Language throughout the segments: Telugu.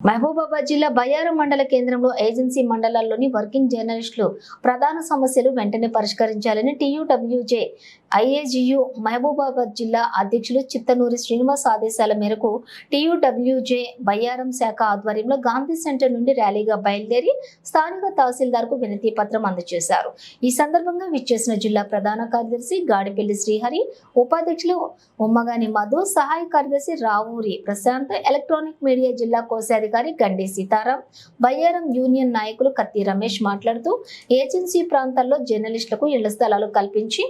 మహబూబాబాద్ జిల్లా బయ్యారం మండల కేంద్రంలో ఏజెన్సీ మండలాల్లోని వర్కింగ్ జర్నలిస్టులు ప్రధాన సమస్యలు వెంటనే పరిష్కరించాలని టీయూడబ్ల్యూజే ఐఏజియు మహబూబాబాద్ జిల్లా అధ్యక్షులు చిత్తనూరి శ్రీనివాస్ ఆదేశాల మేరకు టీయూడబ్ల్యూజే బయ్యారం శాఖ ఆధ్వర్యంలో గాంధీ సెంటర్ నుండి ర్యాలీగా బయలుదేరి స్థానిక తహసీల్దార్కు వినతి పత్రం అందజేశారు. ఈ సందర్భంగా విచ్చేసిన జిల్లా ప్రధాన కార్యదర్శి గాడిపల్లి శ్రీహరి ఉపాధ్యక్షులు ఉమ్మగాని మధు సహాయ కార్యదర్శి రావూరి ప్రశాంత్ ఎలక్ట్రానిక్ మీడియా జిల్లా కోశాధికారి గండి సీతారాం బయ్యారం యూనియన్ నాయకులు కత్తి రమేష్ మాట్లాడుతూ ఏజెన్సీ ప్రాంతాల్లో జర్నలిస్టులకు ఇళ్ళ స్థలాలు కల్పించి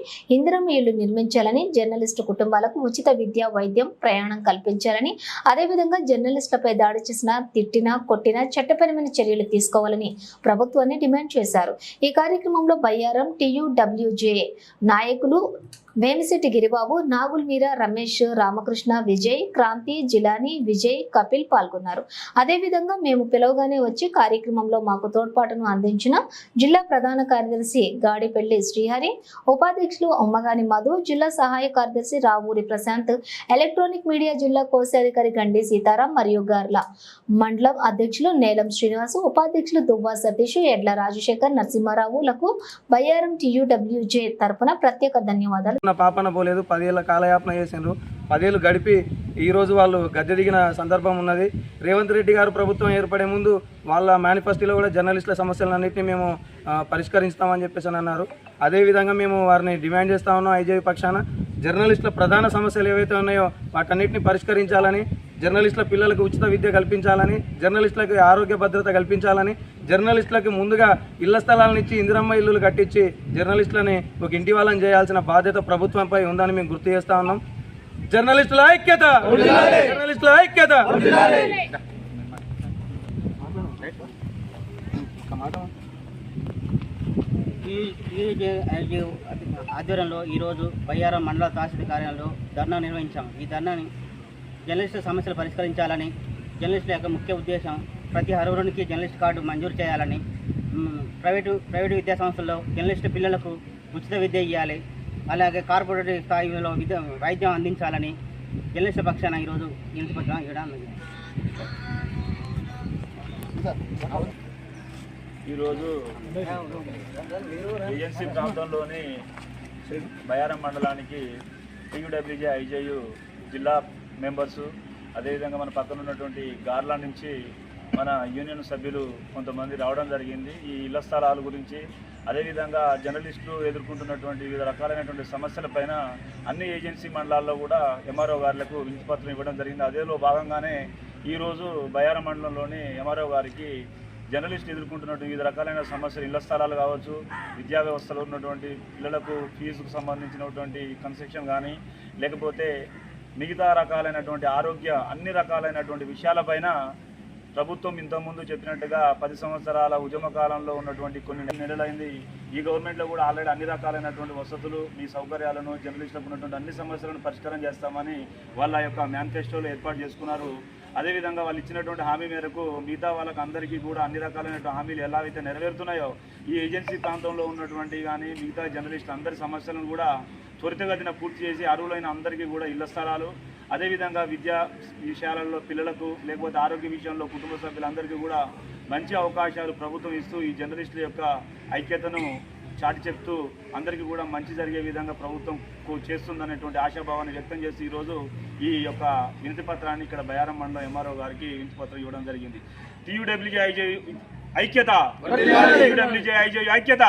ఇందిరమ్మ ఇళ్ళు నిర్మించాలని జర్నలిస్టు కుటుంబాలకు ఉచిత విద్య వైద్యం ప్రయాణం కల్పించాలని అదేవిధంగా జర్నలిస్టులపై దాడి చేసిన తిట్టినా కొట్టినా చట్టపరమైన చర్యలు తీసుకోవాలని ప్రభుత్వాన్ని డిమాండ్ చేశారు. ఈ కార్యక్రమంలో బయ్యారం టీయూడబ్ల్యూజే నాయకులు వేమిశెట్టి గిరిబాబు నాగుల్ మీర రమేష్ రామకృష్ణ విజయ్ క్రాంతి జిలాని విజయ్ కపిల్ పాల్గొన్నారు. అదేవిధంగా మేము పిలవగానే వచ్చి కార్యక్రమంలో మాకు తోడ్పాటును అందించిన జిల్లా ప్రధాన కార్యదర్శి గాడిపెల్లి శ్రీహరి ఉపాధ్యక్షులు అమ్మగాని మధు జిల్లా సహాయ కార్యదర్శి రావూరి ప్రశాంత్ ఎలక్ట్రానిక్ మీడియా జిల్లా కోశాధికారి గండి సీతారాం మరియు గార్ల మండలం అధ్యక్షులు నేలం శ్రీనివాస ఉపాధ్యక్షులు దువ్వా సతీష్ ఎడ్ల రాజశేఖర్ నరసింహారావులకు బయ్యారం టీయూడబ్ల్యూజే తరపున ప్రత్యేక ధన్యవాదాలు. నా పాపన పోలేదు పదేళ్ళ కాలయాపన చేసిండ్రు. పదేళ్ళు గడిపి ఈరోజు వాళ్ళు గద్దె దిగిన సందర్భం ఉన్నది. రేవంత్ రెడ్డి గారు ప్రభుత్వం ఏర్పడే ముందు వాళ్ళ మేనిఫెస్టోలో కూడా జర్నలిస్టుల సమస్యలన్నింటినీ మేము పరిష్కరిస్తామని చెప్పేసి అని అన్నారు. అదేవిధంగా మేము వారిని డిమాండ్ చేస్తా ఉన్నాం ఐజేపీ పక్షాన. జర్నలిస్టుల ప్రధాన సమస్యలు ఏవైతే ఉన్నాయో వాటన్నిటిని పరిష్కరించాలని జర్నలిస్టుల పిల్లలకు ఉచిత విద్య కల్పించాలని జర్నలిస్టులకు ఆరోగ్య భద్రత కల్పించాలని జర్నలిస్టులకు ముందుగా ఇళ్ళ స్థలాలను ఇచ్చి ఇందిరమ్మ ఇల్లులు కట్టించి జర్నలిస్టులని ఒక ఇంటి వాళ్ళని చేయాల్సిన బాధ్యత ప్రభుత్వంపై ఉందని మేము గుర్తు చేస్తా ఉన్నాం. జర్నలిస్టుల ఐక్యత! జర్నలిస్టుల ఐక్యత! ఆధ్వర్యంలో ఈరోజు బయ్యారం మండల తహసీల్ కార్యాలయంలో ధర్నా నిర్వహించాం. ఈ ధర్నాని జర్నలిస్టుల సమస్యలు పరిష్కరించాలని జర్నలిస్టుల యొక్క ముఖ్య ఉద్దేశం ప్రతి అర్హునికి జర్నలిస్ట్ కార్డు మంజూరు చేయాలని ప్రైవేటు ప్రైవేటు విద్యా సంస్థల్లో జర్నలిస్టు పిల్లలకు ఉచిత విద్య ఇవ్వాలి అలాగే కార్పొరేట్ స్థాయిలో విద్య వైద్యం అందించాలని జర్నలిస్టుల పక్షాన ఈరోజు నిలిచిపట్టిన ఇవ్వడం ఈరోజు ఏజెన్సీ ప్రాంతంలోని బయారం మండలానికి టీయూడబ్ల్యూజే ఐజేయు జిల్లా మెంబర్సు అదేవిధంగా మన పక్కన ఉన్నటువంటి గార్లా నుంచి మన యూనియన్ సభ్యులు కొంతమంది రావడం జరిగింది. ఈ ఇళ్ళ స్థలాల గురించి అదేవిధంగా జర్నలిస్టులు ఎదుర్కొంటున్నటువంటి వివిధ రకాలైనటువంటి సమస్యలపైన అన్ని ఏజెన్సీ మండలాల్లో కూడా ఎంఆర్ఓ గారులకు వినతిపత్రం ఇవ్వడం జరిగింది. అదేలో భాగంగానే ఈరోజు బయార మండలంలోని ఎంఆర్ఓ గారికి జర్నలిస్ట్ ఎదుర్కొంటున్నటువంటి వివిధ రకాలైన సమస్యలు ఇళ్ళ స్థలాలు కావచ్చు విద్యా వ్యవస్థలో ఉన్నటువంటి పిల్లలకు ఫీజుకు సంబంధించినటువంటి కన్సెషన్ కానీ లేకపోతే మిగతా రకాలైనటువంటి ఆరోగ్య అన్ని రకాలైనటువంటి విషయాలపైన ప్రభుత్వం ఇంతకుముందు చెప్పినట్టుగా పది సంవత్సరాల ఉద్యమ కాలంలో ఉన్నటువంటి కొన్ని నెలలైంది. ఈ గవర్నమెంట్లో కూడా ఆల్రెడీ అన్ని రకాలైనటువంటి వసతులు మీ సౌకర్యాలను జర్నలిస్టులకు ఉన్నటువంటి అన్ని సమస్యలను పరిష్కారం చేస్తామని వాళ్ళ యొక్క మేనిఫెస్టోలో ఏర్పాటు చేసుకున్నారు. అదేవిధంగా వాళ్ళు ఇచ్చినటువంటి హామీ మేరకు మిగతా వాళ్ళకి అందరికీ కూడా అన్ని రకాలైనటువంటి హామీలు ఎలా అయితే నెరవేరుతున్నాయో ఈ ఏజెన్సీ ప్రాంతంలో ఉన్నటువంటి కానీ మిగతా జర్నలిస్టులు అందరి సమస్యలను కూడా త్వరితగతిన పూర్తి చేసి అర్హులైన అందరికీ కూడా ఇళ్ళ స్థలాలు అదేవిధంగా విద్యా విషయాలలో పిల్లలకు లేకపోతే ఆరోగ్య విషయంలో కుటుంబ సభ్యులందరికీ కూడా మంచి అవకాశాలు ప్రభుత్వం ఇస్తూ ఈ జర్నలిస్టుల యొక్క ఐక్యతను చాటి చెప్తూ అందరికీ కూడా మంచి జరిగే విధంగా ప్రభుత్వం చేస్తుందనేటువంటి ఆశాభావాన్ని వ్యక్తం చేస్తూ ఈరోజు ఈ యొక్క వినతి పత్రాన్ని ఇక్కడ బయారం మండలం ఎంఆర్ఓ గారికి వినతి పత్రం ఇవ్వడం జరిగింది. టీయూడబ్ల్యూజే ఐజే ఐక్యత! టీయూడబ్ల్యూజే ఐజే ఐక్యత!